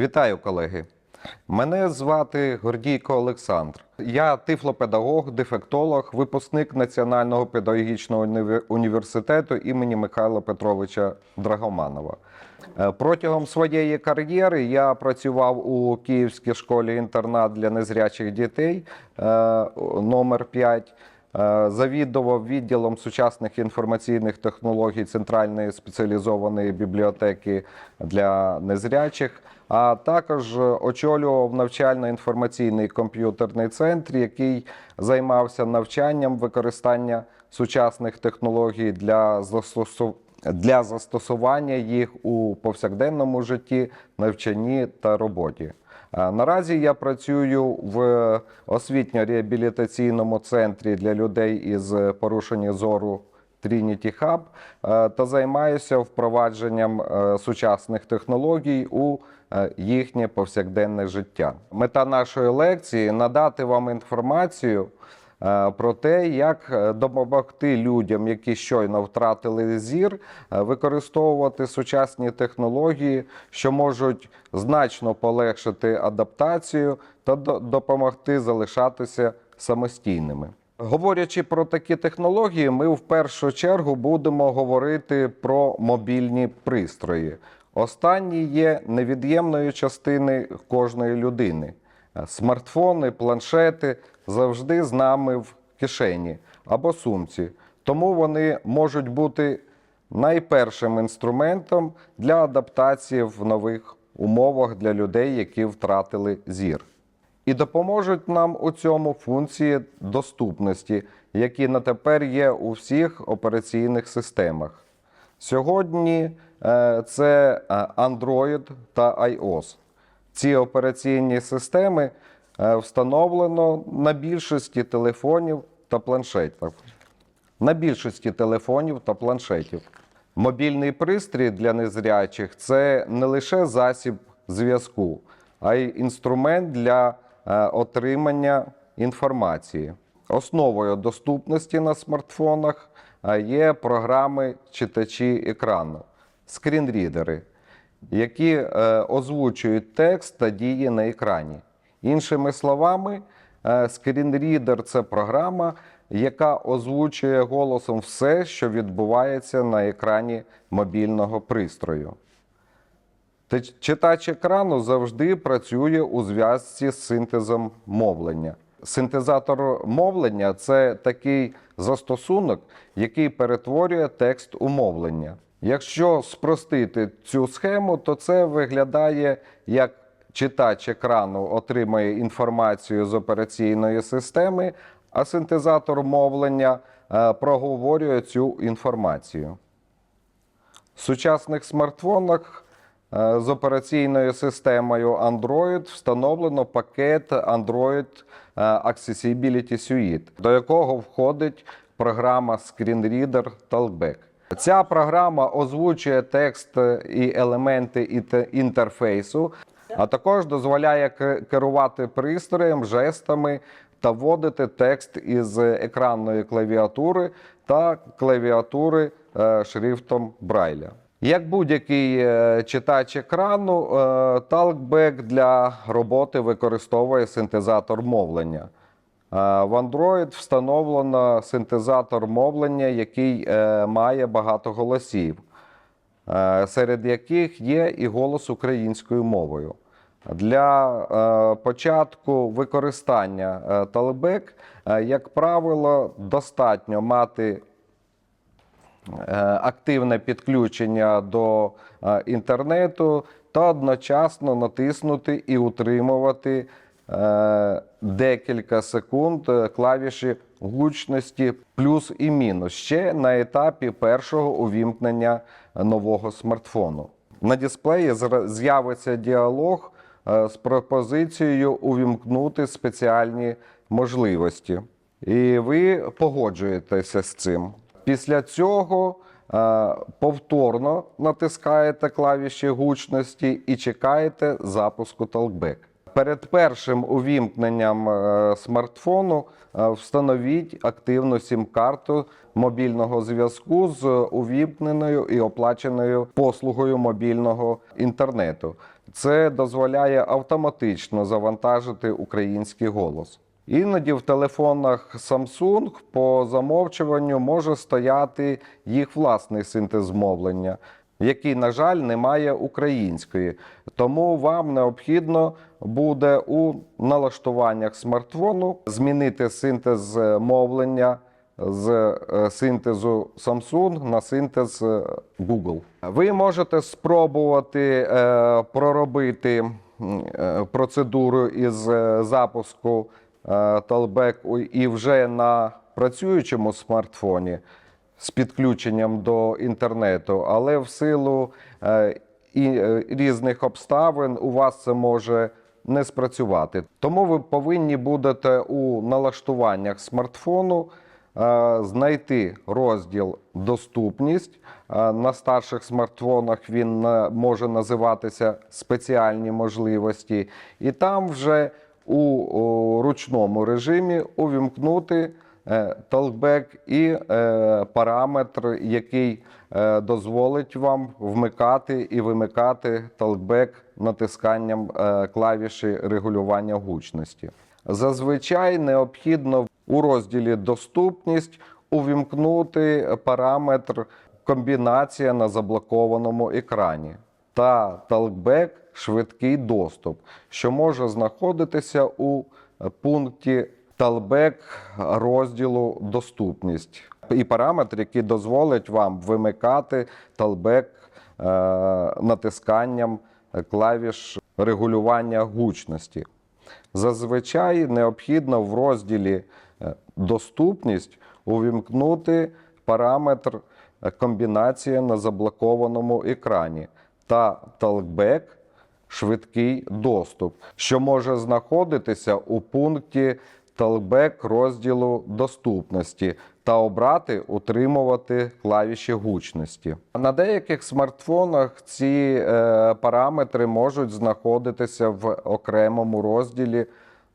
Вітаю, колеги. Мене звати Гордійко Олександр. Я тифлопедагог, дефектолог, випускник Національного педагогічного університету імені Михайла Петровича Драгоманова. Е, Протягом своєї кар'єри я працював у Київській школі інтернат для незрячих дітей е, номер 5 Е, завідував відділом сучасних інформаційних технологій Центральної спеціалізованої бібліотеки для незрячих, а також очолював навчально-інформаційний комп'ютерний центр, який займався навчанням використання сучасних технологій для застосування. Для застосування їх у повсякденному житті, навчанні та роботі. Наразі я працюю в освітньо-реабілітаційному центрі для людей із порушенням зору Trinity Hub е, та займаюся впровадженням е, сучасних технологій у е, їхнє повсякденне життя. Мета нашої лекції надати вам інформацію про те, як допомогти людям, які щойно втратили зір, використовувати сучасні технології, що можуть значно полегшити адаптацію та допомогти залишатися самостійними. Говорячи про такі технології, ми в першу чергу будемо говорити про мобільні пристрої. Останні є невід'ємною частиною кожної людини. Смартфони, планшети завжди з нами в кишені або сумці, тому вони можуть бути найпершим інструментом для адаптації в нових умовах для людей, які втратили зір. І допоможуть нам у цьому функції доступності, які на тепер є у всіх операційних системах. Сьогодні е, це е, Android та iOS. Ці операційні системи е, встановлено на більшості телефонів та планшетів. На більшості телефонів та планшетів. Мобільний пристрій для незрячих це не лише засіб зв'язку, а й інструмент для отримання інформації. Основою доступності на смартфонах е, є програми читачі екрану, скрінрідери, які е, озвучують текст та дії на екрані. Іншими словами, е, скрінрідер це програма, яка озвучує голосом все, що відбувається на екрані мобільного пристрою. Читач екрану завжди працює у зв'язці з синтезом мовлення. Синтезатор мовлення це такий застосунок, який перетворює текст у мовлення. Якщо спростити цю схему, то це виглядає як читач екрану отримує інформацію з операційної системи, а синтезатор мовлення е, проговорює цю інформацію. В сучасних смартфонах з операційною системою Android встановлено пакет Android е, Accessibility Suite, до якого входить програма Screen Reader Talkback. Ця програма озвучує текст і елементи інтерфейсу, а також дозволяє керувати пристроєм, жестами та вводити текст із екранної клавіатури та клавіатури е, шрифтом Брайля. Як будь-який е, читач екрану, е, Talkback для роботи використовує синтезатор мовлення. Е, В Android встановлено синтезатор мовлення, який має багато голосів, серед яких є і голос українською мовою. Для початку використання Talkback, як правило, достатньо мати активне підключення до е, інтернету та одночасно натиснути і утримувати е, декілька секунд е, клавіші гучності плюс і мінус ще на етапі першого увімкнення нового смартфону. На дисплеї з'явиться діалог е, з пропозицією увімкнути спеціальні можливості. І ви погоджуєтеся з цим. Після цього е, повторно натискаєте клавіші гучності і чекаєте запуску Talkback. Перед першим увімкненням е, смартфону е, встановіть активну сім-карту мобільного зв'язку з увімкненою і оплаченою послугою мобільного інтернету. Це дозволяє автоматично завантажити український голос. Іноді в телефонах Samsung по замовчуванню може стояти їх власний синтез мовлення, який, на жаль, не має української. Тому вам необхідно буде у налаштуваннях смартфону змінити синтез е, мовлення з е, синтезу Samsung на синтез е, Google. Ви можете спробувати проробити процедуру із запуску е, Talkback і вже на працюючому смартфоні з підключенням до інтернету, але в силу е, е, різних обставин у вас це може не спрацювати. Тому ви повинні будете у налаштуваннях смартфону знайти розділ Доступність. На старших смартфонах він може називатися спеціальні можливості, і там вже у ручному режимі увімкнути е, Talkback і е, параметр, який е, дозволить вам вмикати і вимикати Talkback натисканням клавіші регулювання гучності. Зазвичай необхідно у розділі Доступність увімкнути параметр комбінація на заблокованому екрані та Talkback швидкий доступ, що може знаходитися у пункті Talkback розділу Доступність і параметр, який дозволить вам вимикати Talkback е, натисканням клавіш регулювання гучності. Зазвичай необхідно в розділі е, Доступність увімкнути параметр е, комбінація на заблокованому екрані та Talkback швидкий доступ, що може знаходитися у пункті Talkback розділу доступності та обрати утримувати клавіші гучності. На деяких смартфонах ці е, параметри можуть знаходитися в окремому розділі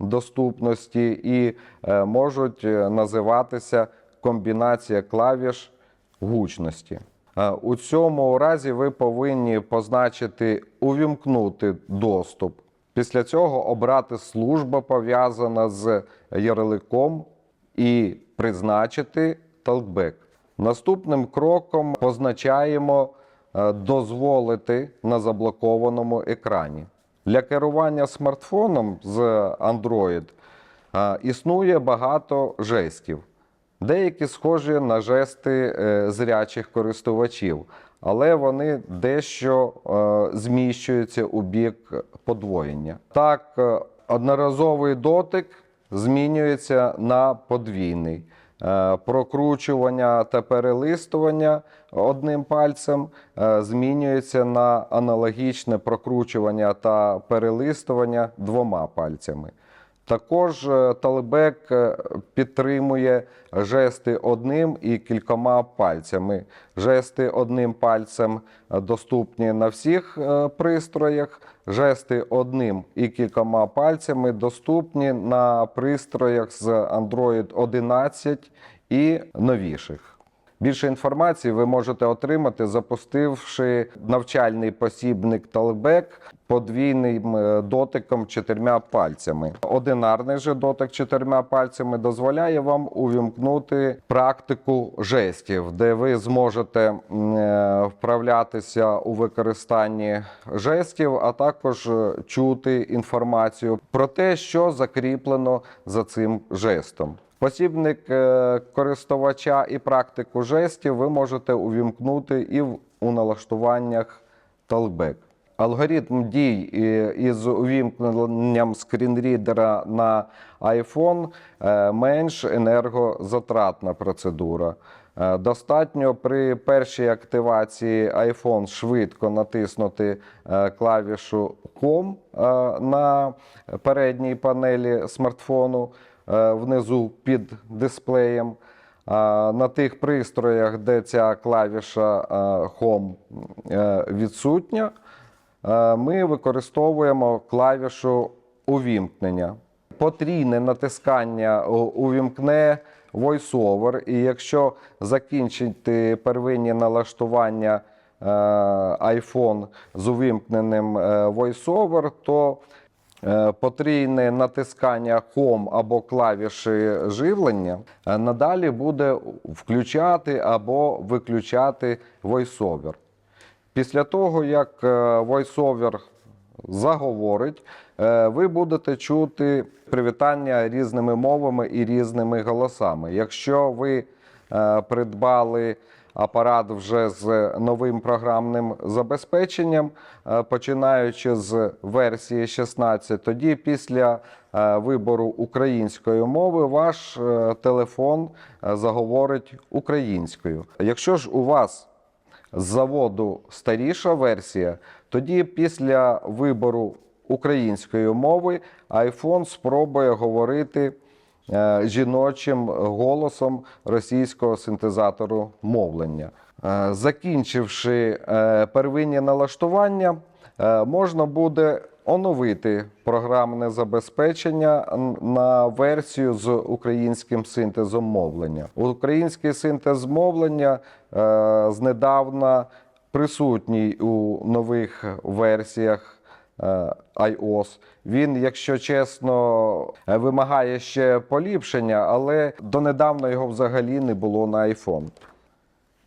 доступності і е, можуть е, називатися комбінація клавіш гучності. Е, У цьому разі ви повинні позначити увімкнути доступ. Після цього обрати служба пов'язана з ярликом і призначити Talkback. Наступним кроком позначаємо е, дозволити на заблокованому екрані. Для керування смартфоном з Android е, існує багато жестів. Деякі схожі на жести е, зрячих користувачів, але вони дещо е, зміщуються у бік подвоєння. Так, е, одноразовий дотик змінюється на подвійний. Прокручування та перелистування одним пальцем змінюється на аналогічне прокручування та перелистування двома пальцями. Також е, Талбек е, підтримує жести одним і кількома пальцями. Жести одним пальцем доступні на всіх е, пристроях. Жести одним і кількома пальцями доступні на пристроях з Android 11 і новіших. Більше інформації ви можете отримати, запустивши навчальний посібник Talkback подвійним е, дотиком чотирма пальцями. Одинарний же дотик чотирма пальцями дозволяє вам увімкнути практику жестів, де ви зможете е, вправлятися у використанні жестів, а також е, чути інформацію про те, що закріплено за цим жестом. Посібник е, користувача і практику жестів ви можете увімкнути і у налаштуваннях Talkback. Алгоритм дій е, із увімкненням скрінрідера на iPhone е, менш енергозатратна процедура. Достатньо при першій активації iPhone швидко натиснути клавішу е, на передній панелі смартфону внизу під дисплеєм. На тих пристроях, де ця клавіша е, Home е, відсутня, е, ми використовуємо клавішу увімкнення. Потрійне натискання увімкне VoiceOver, і якщо закінчити первинні налаштування е, iPhone з увімкненим е, VoiceOver, то е, потрійне натискання Home або клавіші живлення е, надалі буде включати або виключати VoiceOver. Після того, як е, VoiceOver заговорить, е, ви будете чути привітання різними мовами і різними голосами. Якщо ви е, придбали апарат вже з новим програмним забезпеченням, е, починаючи з версії 16, тоді після е, вибору української мови ваш е, телефон заговорить українською. Якщо ж у вас з заводу старіша версія, тоді після вибору української мови iPhone спробує говорити жіночим голосом російського синтезатору мовлення. Е, Закінчивши е, первинні налаштування, е, можна буде оновити програмне забезпечення на версію з українським синтезом мовлення. Український синтез мовлення е, знедавна присутній у нових версіях е, iOS. Він, якщо чесно, е, вимагає ще поліпшення, але донедавна його взагалі не було на iPhone.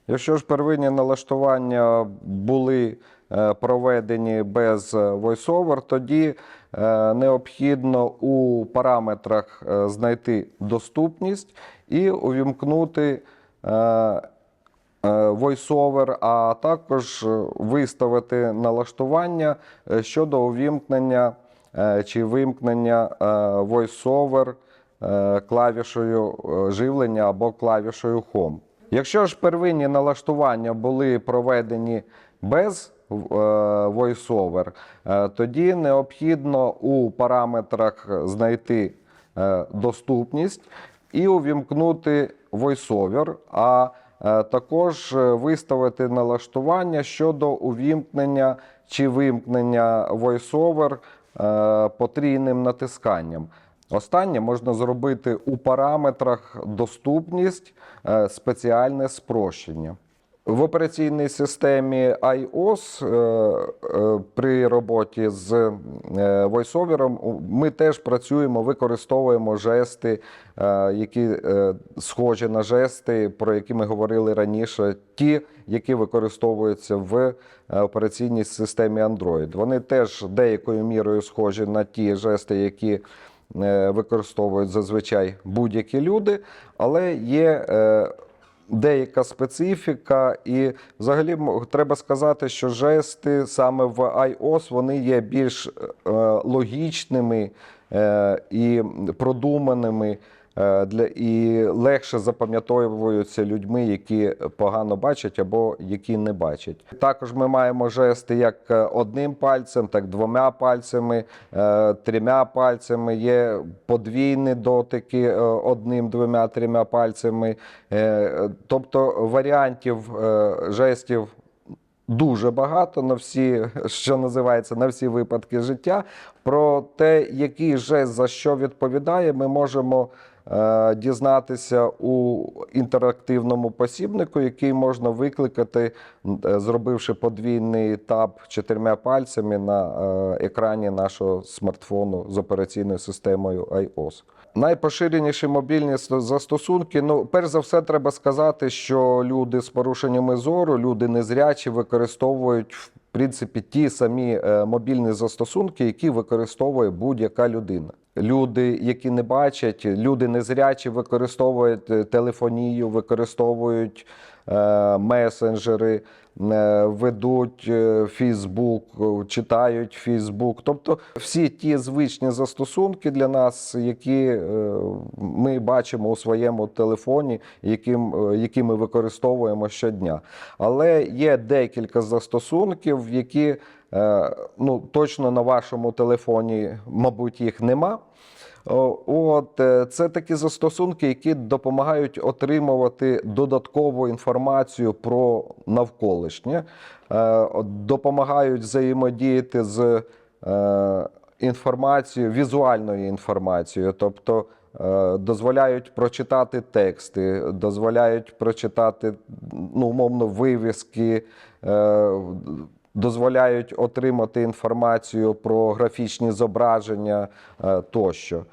Якщо ж первинні налаштування були е, проведені без е, VoiceOver, тоді е, необхідно у параметрах е, знайти доступність і увімкнути е, е, VoiceOver, а також е, виставити налаштування е, щодо увімкнення е, чи вимкнення е, VoiceOver е, клавішою е, живлення або клавішою Home. Якщо ж первинні налаштування були проведені без е, VoiceOver, е, тоді необхідно у параметрах знайти е, доступність і увімкнути VoiceOver, а е, також е, виставити налаштування щодо увімкнення чи вимкнення VoiceOver е, потрійним натисканням. Останнє можна зробити у параметрах доступність, е, спеціальне спрощення. В операційній системі iOS е, е, при роботі з е, VoiceOver ми теж працюємо, використовуємо жести, е, які е, схожі на жести, про які ми говорили раніше, ті, які використовуються в е, операційній системі Android. Вони теж деякою мірою схожі на ті жести, які е, використовують зазвичай будь-які люди, але є е, деяка специфіка, і взагалі треба сказати, що жести саме в iOS вони є більш е, логічними е, і продуманими. Е, Для і легше запам'ятовуються людьми, які погано бачать або які не бачать. Також ми маємо жести як е, одним пальцем, так двома пальцями, е, трьома пальцями. Є подвійні дотики одним, двома, трьома пальцями. Тобто варіантів жестів дуже багато на всі, що називається, на всі випадки життя. Про те, який жест за що відповідає, ми можемо дізнатися у інтерактивному посібнику, який можна викликати, е, зробивши подвійний таб чотирма пальцями на е, екрані нашого смартфону з операційною системою iOS. Найпоширеніші мобільні застосунки. Ну, перш за все, треба сказати, що люди з порушеннями зору, люди незрячі використовують в принципі ті самі е, мобільні застосунки, які використовує будь-яка людина. Люди, які не бачать, люди незрячі використовують е, телефонію, використовують месенджери, е, ведуть е, Фейсбук, е, читають Фейсбук. Тобто всі ті звичні застосунки для нас, які е, ми бачимо у своєму телефоні, яким, е, які ми використовуємо щодня. Але є декілька застосунків, які е, ну, точно на вашому телефоні, мабуть, їх нема. От е, це такі застосунки, які допомагають отримувати додаткову інформацію про навколишнє, е, допомагають взаємодіяти з е, інформацією, візуальною інформацією. Тобто дозволяють прочитати тексти, дозволяють прочитати ну, умовно вивіски, дозволяють отримати інформацію про графічні зображення е, тощо.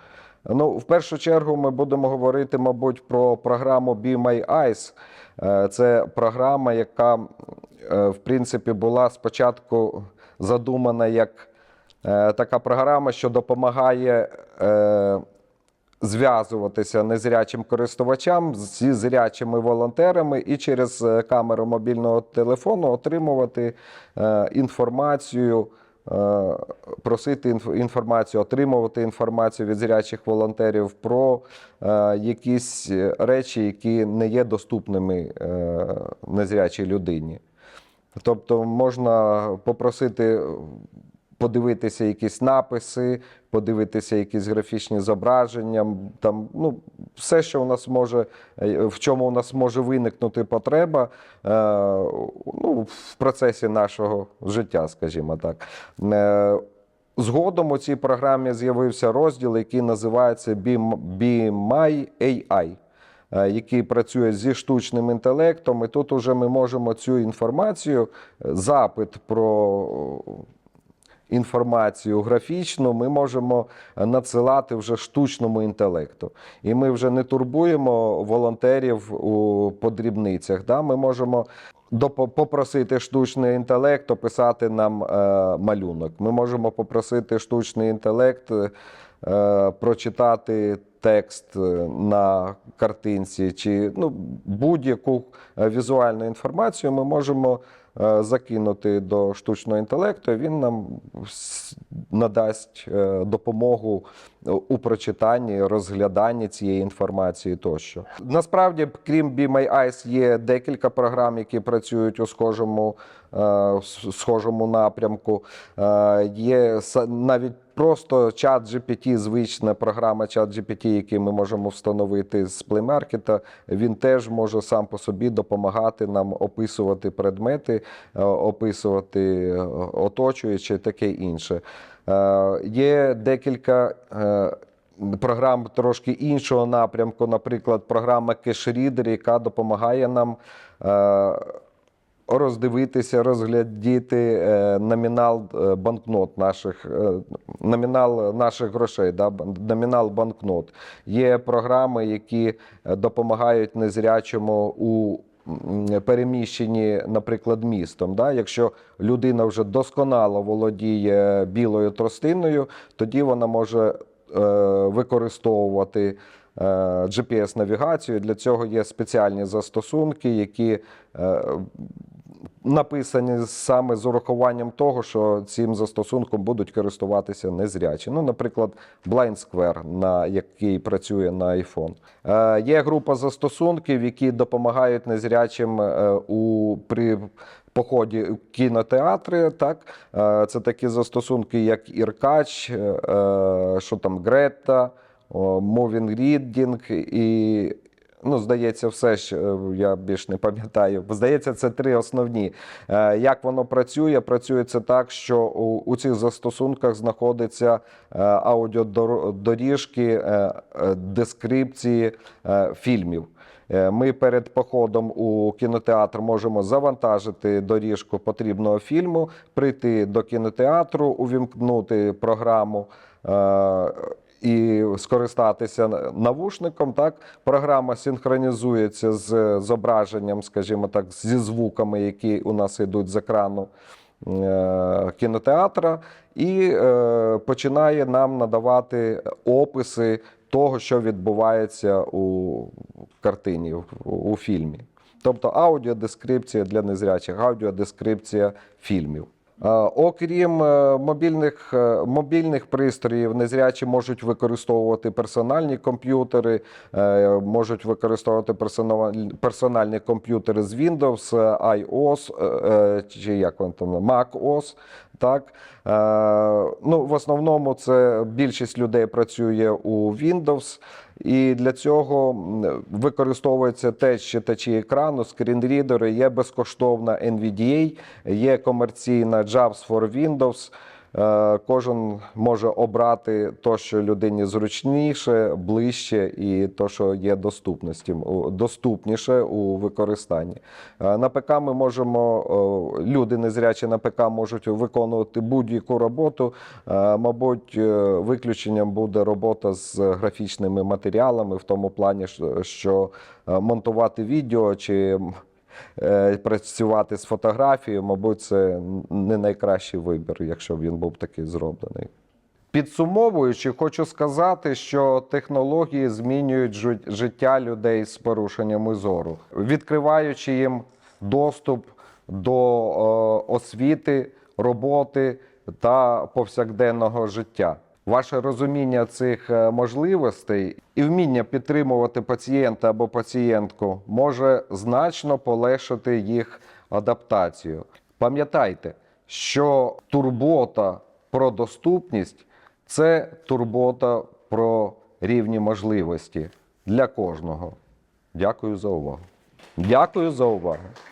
Ну, в першу чергу ми будемо говорити, мабуть, про програму Be My Eyes. Е, Це програма, яка, е, в принципі, була спочатку задумана як така програма, що допомагає зв'язуватися незрячим користувачам зі зрячими волонтерами і через е, камеру мобільного телефону отримувати е, інформацію. е, Просити інформацію, отримувати інформацію від зрячих волонтерів про якісь речі, які не є доступними незрячій людині. Тобто можна попросити подивитися якісь написи, подивитися якісь графічні зображення, там, ну, все, що у нас може, е, в чому у нас може виникнути потреба е, ну, в процесі нашого життя, скажімо так. Е, Згодом у цій програмі з'явився розділ, який називається Be AI е, який працює зі штучним інтелектом, і тут уже ми можемо цю інформацію, запит про інформацію графічну, ми можемо надсилати вже штучному інтелекту. І ми вже не турбуємо волонтерів у подрібницях. Да? Ми можемо попросити штучний інтелект описати нам е, малюнок. Ми можемо попросити штучний інтелект е, прочитати текст е, на картинці чи ну, будь-яку е, візуальну інформацію ми можемо е, закинути до штучного інтелекту, він нам надасть е, допомогу у прочитанні, розгляданні цієї інформації тощо. Насправді, крім Be My Eyes, є декілька програм, які працюють у схожому, е, схожому напрямку. Е, Є навіть просто чат GPT, звична програма чат GPT, який ми можемо встановити з Play він теж може сам по собі допомагати нам описувати предмети, е, описувати оточуюче, таке інше. Е, Є декілька. е, Програм трошки іншого напрямку, наприклад, програма CashReader, яка допомагає нам е, роздивитися, розглядіти номінал банкнот наших, номінал наших грошей, да, номінал банкнот. Є програми, які допомагають незрячому у м, переміщенні, наприклад, містом. Да? Якщо людина вже досконало володіє білою тростиною, тоді вона може е, використовувати е, GPS-навігацію. Для цього є спеціальні застосунки, які е, написані саме з урахуванням того, що цим застосунком будуть користуватися незрячі. Ну, наприклад, Blind Square, на який працює на iPhone. Е, є група застосунків, які допомагають незрячим е, у при поході в кінотеатри. Так? Е, це такі застосунки, як Іркач, е, що там Грета, Moving Reading і Ну, здається, все ж е, я більш не пам'ятаю. Здається, це три основні. Е, Як воно працює? Працює це так, що у, у цих застосунках знаходиться е, аудіодоріжки дескрипції фільмів. Ми перед походом у кінотеатр можемо завантажити доріжку потрібного фільму, прийти до кінотеатру, увімкнути програму. І скористатися навушником. Так, програма синхронізується з зображенням, скажімо так, зі звуками, які у нас йдуть з екрану е, кінотеатра, і е, починає нам надавати описи того, що відбувається у картині, у, у фільмі. Тобто аудіодескрипція для незрячих, аудіодескрипція фільмів. Е, Окрім е, мобільних, е, мобільних пристроїв, незрячі можуть використовувати персональні комп'ютери, можуть використовувати персонал- персональні комп'ютери з Windows, iOS, чи як він там, macOS. Так? Ну, в основному це більшість людей працює у Windows. І для цього використовується теж читачі екрану, скрінрідери, є безкоштовна NVDA, є комерційна JAWS for Windows. Е, Кожен може обрати то, що людині зручніше, ближче, і то, що є доступності, доступніше у використанні. Е, На ПК ми можемо, люди незрячі на ПК можуть виконувати будь-яку роботу. Е, Мабуть, е, виключенням буде робота з графічними матеріалами, в тому плані, що- е, монтувати відео чи е, працювати з фотографією, мабуть, це не найкращий вибір, якщо б він був такий зроблений. Підсумовуючи, хочу сказати, що технології змінюють жит- життя людей з порушеннями зору, відкриваючи їм доступ до е, освіти, роботи та повсякденного життя. Ваше розуміння цих е, можливостей і вміння підтримувати пацієнта або пацієнтку може значно полегшити їх адаптацію. Пам'ятайте, що турбота про доступність це турбота про рівні можливості для кожного. Дякую за увагу. Дякую за увагу.